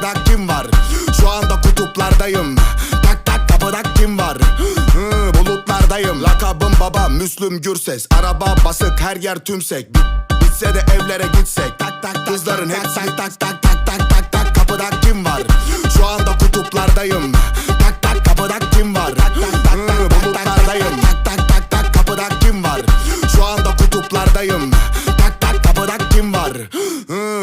kapıda kim var Şu anda kutuplardayım Tak tak kapıda kim var Hı, Bulutlardayım Lakabım baba Müslüm Gürses Araba basık her yer tümsek Bi- Bitse de evlere gitsek Tak tak Kızların hep tak tak tak tak tak tak tak Kapıda kim var Şu anda kutuplardayım Tak tak kapıda kim var Hı, Bulutlardayım Tak tak tak tak kapıda kim var Şu anda kutuplardayım Tak tak kapıda kim var Hı,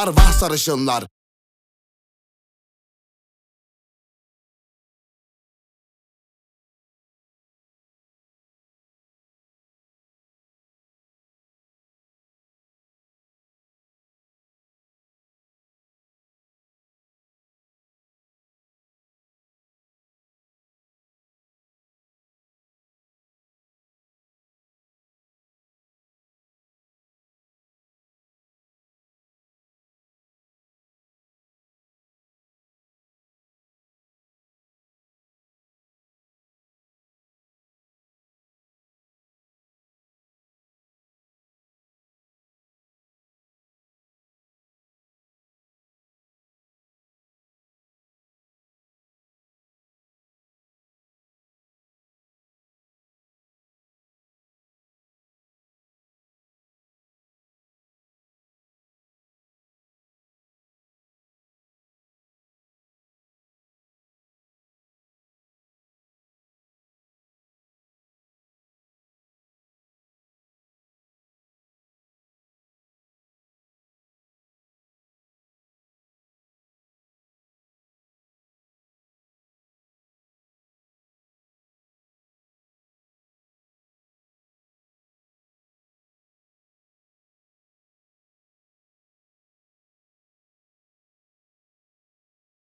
Var vah sarışınlar.